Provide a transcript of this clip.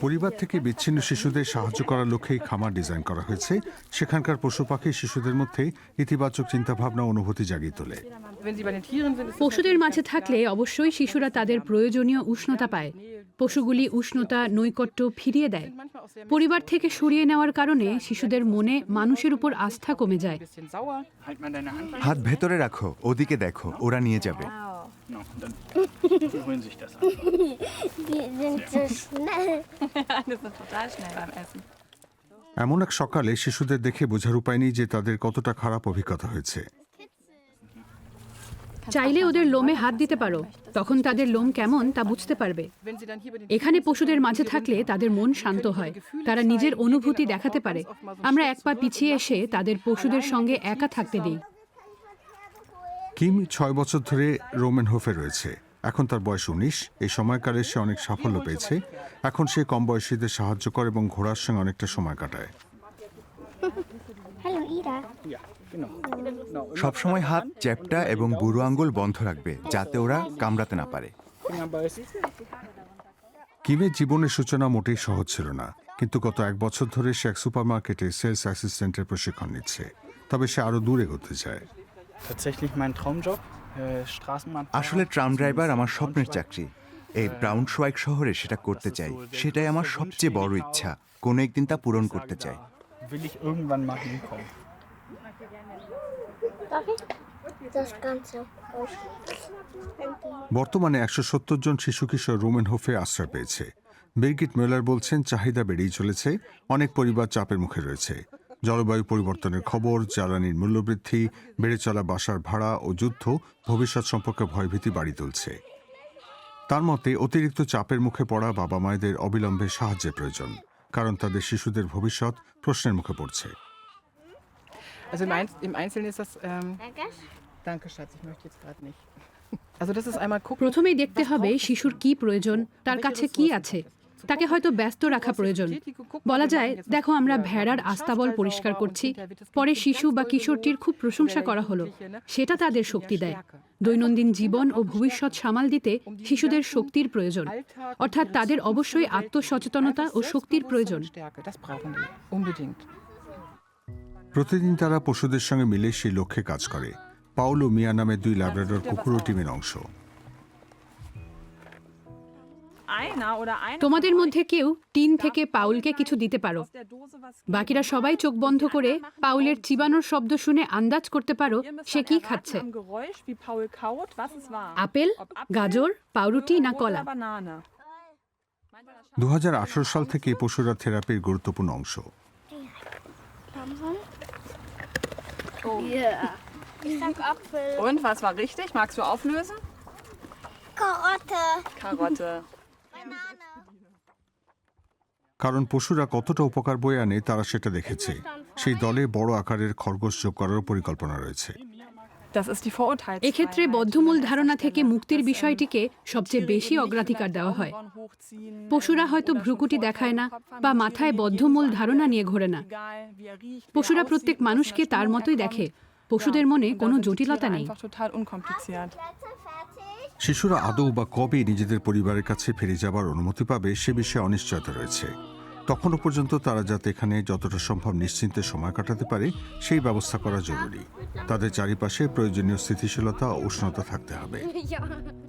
পরিবার থেকে বিচ্ছিন্ন শিশুদের সাহায্য করার লক্ষ্যেই খামার ডিজাইন করা হয়েছে। সেখানকার পশু পাখি শিশুদের মধ্যে ইতিবাচক চিন্তাভাবনা অনুভূতি জাগিয়ে তোলে। পশুদের মাঝে থাকলে অবশ্যই শিশুরা তাদের প্রয়োজনীয় উষ্ণতা পায়। পশুগুলি উষ্ণতা নৈকট্য ফিরিয়ে দেয়। পরিবার থেকে সরিয়ে নেওয়ার কারণে শিশুদের মনে মানুষের উপর আস্থা কমে যায়. হাত ভেতরে রাখো ওদিকে দেখো ওরা নিয়ে যাবে। No, und dann holen sich das an. Die sind so schnell. Die sind total schnell beim Essen. এমন এক সকালে শিশুদের দেখে বোঝার উপায় নেই যে তাদের কতটা খারাপ অভিজ্ঞতা হয়েছে। চাইলে ওদের লোমে হাত দিতে পারো। তখন তাদের লোম কেমন তা বুঝতে পারবে। Wenn sie dann hier bei den এখানে পশুদের মাঝে থাকলে তাদের মন শান্ত হয়। তারা নিজের অনুভূতি দেখাতে পারে। আমরা এক পা পিছিয়ে এসে তাদের পশুদের সঙ্গে একা থাকতে দিই। কিম ছয় বছর ধরে রোমেন হোফে রয়েছে। এখন তার বয়স উনিশ। এই সময়কালে সে অনেক সাফল্য পেয়েছে। এখন সে কম বয়সীদের সাহায্য করে এবং ঘোড়ার সঙ্গে অনেকটা সময় কাটায়। সবসময় হাত চ্যাপটা এবং বুড়ো আঙ্গুল বন্ধ রাখবে যাতে ওরা কামড়াতে না পারে। কিমের জীবনের সূচনা মোটেই সহজ ছিল না। কিন্তু গত এক বছর ধরে সে এক সুপারমার্কেটে সেলস অ্যাসিস্ট্যান্টের প্রশিক্ষণ নিচ্ছে। তবে সে আরও দূরে এগোতে চায়। Äh. আসলে ট্রাম ড্রাইভার আমার স্বপ্নের চাকরি। এই ব্রাউন সোয়াইক শহরে সেটা করতে চাই। সেটাই আমার সবচেয়ে বড় ইচ্ছা। কোনো একদিন তা পূরণ করতে চাই. বর্তমানে একশো সত্তর জন শিশু কিশোর রোমেন হোফে আশ্রয় পেয়েছে। বিরগিট মেলার বলছেন চাহিদা বেড়েই চলেছে। অনেক পরিবার চাপের মুখে রয়েছে। জলবায়ু পরিবর্তনের খবর জ্বালানির মূল্যবৃদ্ধি বেড়ে চলা বাসার ভাড়া ও যুদ্ধ ভবিষ্যৎ সম্পর্কে ভয়ভীতি বাড়ি তুলছে তার মতে অতিরিক্ত চাপের মুখে পড়া বাবা মায়েদের অবিলম্বে সাহায্যের প্রয়োজন কারণ তাদের শিশুদের ভবিষ্যৎ প্রশ্নের মুখে পড়ছে Also im, Einz im Einzelnen ist das. Ähm, Danke. danke, Schatz, ich möchte jetzt gerade nicht. Also, das ist einmal gucken. প্রথমেই দেখতে হবে শিশুর কি প্রয়োজন তার কাছে কি আছে তাকে হয়তো ব্যস্ত রাখা প্রয়োজন। বলা যায়, দেখো, আমরা ভেড়ার আস্তাবল পরিষ্কার করছি, পরে শিশু বা কিশোরটির খুব প্রশংসা করা হলো। সেটা তাদের শক্তি দেয়। দৈনন্দিন জীবন ও ভবিষ্যৎ সামাল দিতে শিশুদের শক্তির প্রয়োজন। অর্থাৎ তাদের অবশ্যই আত্মসচেতনতা ও শক্তির প্রয়োজন. প্রতিদিন তারা পশুদের সঙ্গে মিলে সেই লক্ষ্যে কাজ করে। পাউল মিয়া নামের দুই ল্যাব্রাডর কুকুরও টিমের অংশ। তোমাদের মধ্যে কেউ টিন থেকে পাউলকে কিছু দিতে পারো বাকিরা সবাই চোখ বন্ধ করে পাউলের চিবানোর শব্দ শুনে আন্দাজ করতে পারো সে কি খাচ্ছে আপেল গাজর পাউরুটি না কলা দু সাল থেকে পশুরা থেরাপির গুরুত্বপূর্ণ অংশ. Und was war richtig? Magst du auflösen? Karotte. Karotte. কারণ পশুরা কতটা উপকার বয়ে আনে তারা সেটা দেখেছে। সেই দলে বড় আকারের খরগোশ যোগ করার পরিকল্পনা রয়েছে. এক্ষেত্রে বদ্ধমূল ধারণা থেকে মুক্তির বিষয়টিকে সবচেয়ে বেশি অগ্রাধিকার দেওয়া হয়। পশুরা হয়তো ভ্রুকুটি দেখায় না বা মাথায় বদ্ধমূল ধারণা নিয়ে ঘোরে না। পশুরা প্রত্যেক মানুষকে তার মতোই দেখে। পশুদের মনে কোনো জটিলতা নেই. শিশুরা আদৌ বা কবে নিজেদের পরিবারের কাছে ফিরে যাবার অনুমতি পাবে সে বিষয়ে অনিশ্চয়তা রয়েছে। তখনও পর্যন্ত তারা যাতে এখানে যতটা সম্ভব নিশ্চিন্তে সময় কাটাতে পারে, সেই ব্যবস্থা করা জরুরি তাদের চারিপাশে প্রয়োজনীয় স্থিতিশীলতা উষ্ণতা থাকতে হবে.